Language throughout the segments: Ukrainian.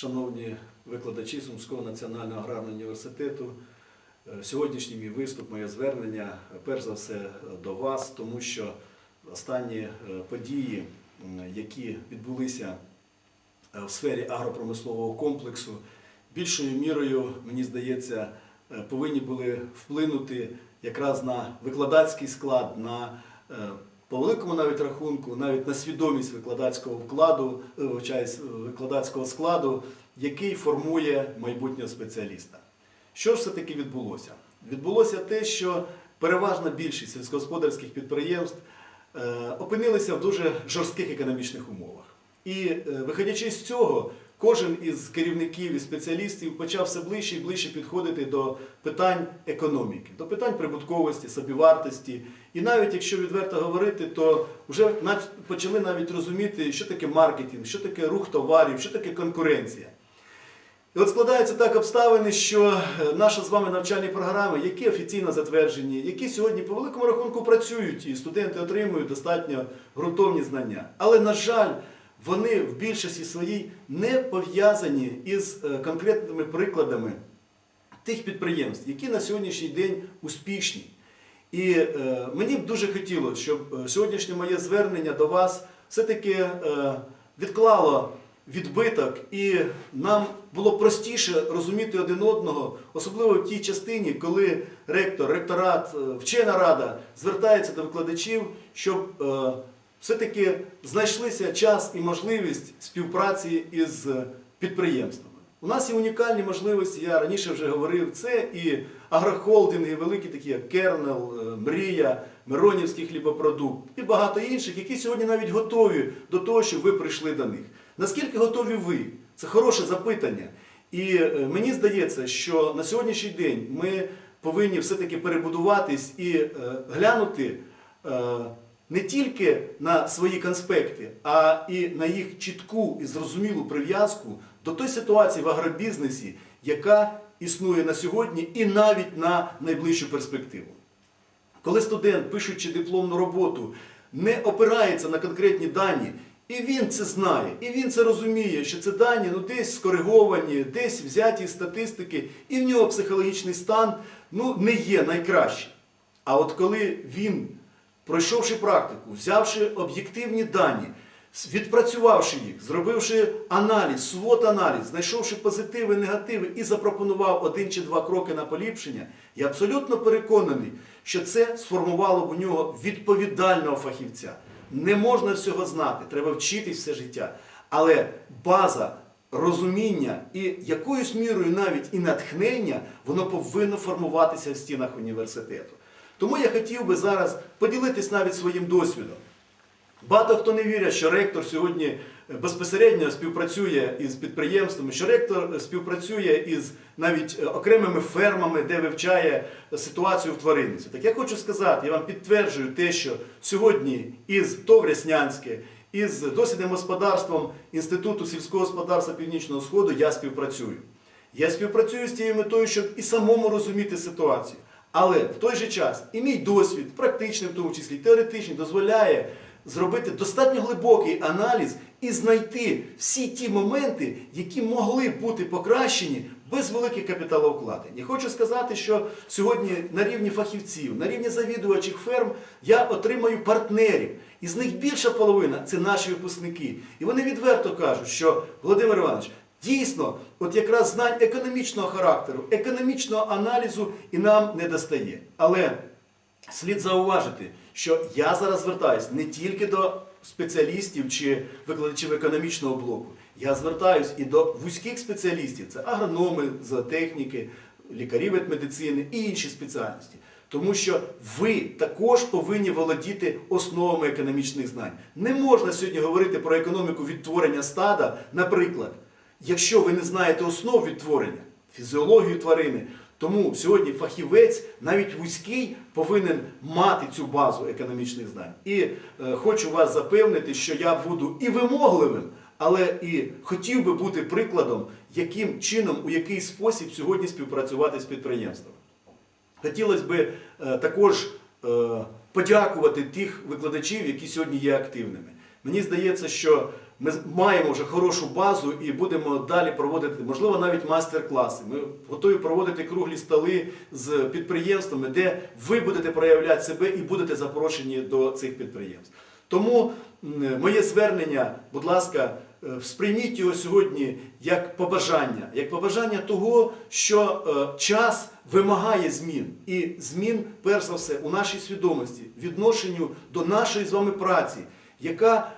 шановні викладачі Сумського національного аграрного університету. Е, Сьогоднішній мій виступ, моє звернення, перш за все до вас, тому що останні е, події, які відбулися е, в сфері агропромислового комплексу, більшою мірою, мені здається, повинні були вплинути якраз на викладацький склад, на по великому навіть рахунку, навіть на свідомість викладацького вкладу, е, е, викладацького складу, який формує майбутнього спеціаліста. Що ж все-таки відбулося? Відбулося те, що переважна більшість сільськогосподарських підприємств е, опинилися в дуже жорстких економічних умовах. І виходячи з цього, кожен із керівників і спеціалістів почав все ближче і ближче підходити до питань економіки, до питань прибутковості, собівартості. І навіть якщо відверто говорити, то вже почали навіть розуміти, що таке маркетинг, що таке рух товарів, що таке конкуренція. І от складаються так обставини, що е, наші з вами навчальні програми, які офіційно затверджені, які сьогодні по великому рахунку працюють, і студенти отримують достатньо ґрунтовні знання. Але, на жаль, вони в більшості своїй не пов'язані із е, конкретними прикладами тих підприємств, які на сьогоднішній день успішні. І е, мені б дуже хотілося, щоб е, сьогоднішнє моє звернення до вас все-таки е, відклало відбиток, і нам було простіше розуміти один одного, особливо в тій частині, коли ректор, ректорат, е, вчена рада звертається до викладачів, щоб е, все-таки знайшлися час і можливість співпраці із е, підприємствами. У нас є унікальні можливості, я раніше вже говорив, це і агрохолдинги, великі такі як Кернел, е, Мрія, Миронівський хлібопродукт і багато інших, які сьогодні навіть готові до того, щоб ви прийшли до них. Наскільки готові ви? Це хороше запитання. І е, мені здається, що на сьогоднішній день ми повинні все-таки перебудуватись і глянути не тільки на свої конспекти, а і на їх чітку і зрозумілу прив'язку до той ситуації в агробізнесі, яка існує на сьогодні і навіть на найближчу перспективу. Коли студент, пишучи дипломну роботу, не опирається на конкретні дані, і він це знає, і він це розуміє, що це дані ну, десь скориговані, десь взяті статистики, і в нього психологічний стан ну, не є найкращий. А от коли він, пройшовши практику, взявши об'єктивні дані, відпрацювавши їх, зробивши аналіз, свот аналіз, знайшовши позитиви, негативи і запропонував один чи два кроки на поліпшення, я абсолютно переконаний, що це сформувало б у нього відповідального фахівця. Не можна всього знати, треба вчитись все життя. Але база розуміння і якоюсь мірою навіть і натхнення, воно повинно формуватися в стінах університету. Тому я хотів би зараз поділитись навіть своїм досвідом. Багато хто не вірить, що ректор сьогодні е, безпосередньо співпрацює із підприємствами, що ректор е, співпрацює із навіть е, окремими фермами, де вивчає ситуацію в тваринниці. Так я хочу сказати, я вам підтверджую те, що сьогодні із ТОВ Ряснянське, із дослідним господарством Інституту сільського господарства Північного Сходу я співпрацюю. Я співпрацюю з тією метою, щоб і самому розуміти ситуацію. Але в той же час і мій досвід, практичний в тому числі, теоретичний, дозволяє зробити достатньо глибокий аналіз і знайти всі ті моменти, які могли бути покращені без великих капіталовкладень. І хочу сказати, що сьогодні на рівні фахівців, на рівні завідувачів ферм я отримаю партнерів. Із них більша половина це наші випускники. І вони відверто кажуть, що Володимир Іванович, Дійсно, от якраз знань економічного характеру, економічного аналізу і нам не достає. Але слід зауважити, що я зараз звертаюся не тільки до спеціалістів чи викладачів економічного блоку, я звертаюся і до вузьких спеціалістів, це агрономи, зоотехніки, лікарі ветмедицини і інші спеціальності. Тому що ви також повинні володіти основами економічних знань. Не можна сьогодні говорити про економіку відтворення стада, наприклад, якщо ви не знаєте основ відтворення, фізіологію тварини. Тому сьогодні фахівець, навіть вузький, повинен мати цю базу економічних знань. І е, хочу вас запевнити, що я буду і вимогливим, але і хотів би бути прикладом, яким чином, у який спосіб сьогодні співпрацювати з підприємствами. Хотілося б е, також е, подякувати тих викладачів, які сьогодні є активними. Мені здається, що Ми маємо вже хорошу базу і будемо далі проводити, можливо, навіть майстер-класи. Ми готові проводити круглі столи з підприємствами, де ви будете проявляти себе і будете запрошені до цих підприємств. Тому моє звернення, будь ласка, е, сприйміть його сьогодні як побажання, як побажання того, що е, час вимагає змін. І змін, перш за все, у нашій свідомості, відношенню до нашої з вами праці, яка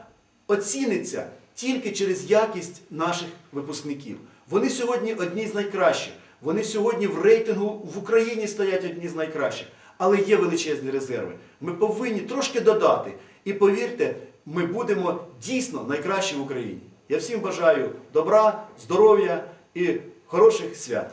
оціниться тільки через якість наших випускників. Вони сьогодні одні з найкращих. Вони сьогодні в рейтингу в Україні стоять одні з найкращих. Але є величезні резерви. Ми повинні трошки додати. І повірте, ми будемо дійсно найкращі в Україні. Я всім бажаю добра, здоров'я і хороших свят.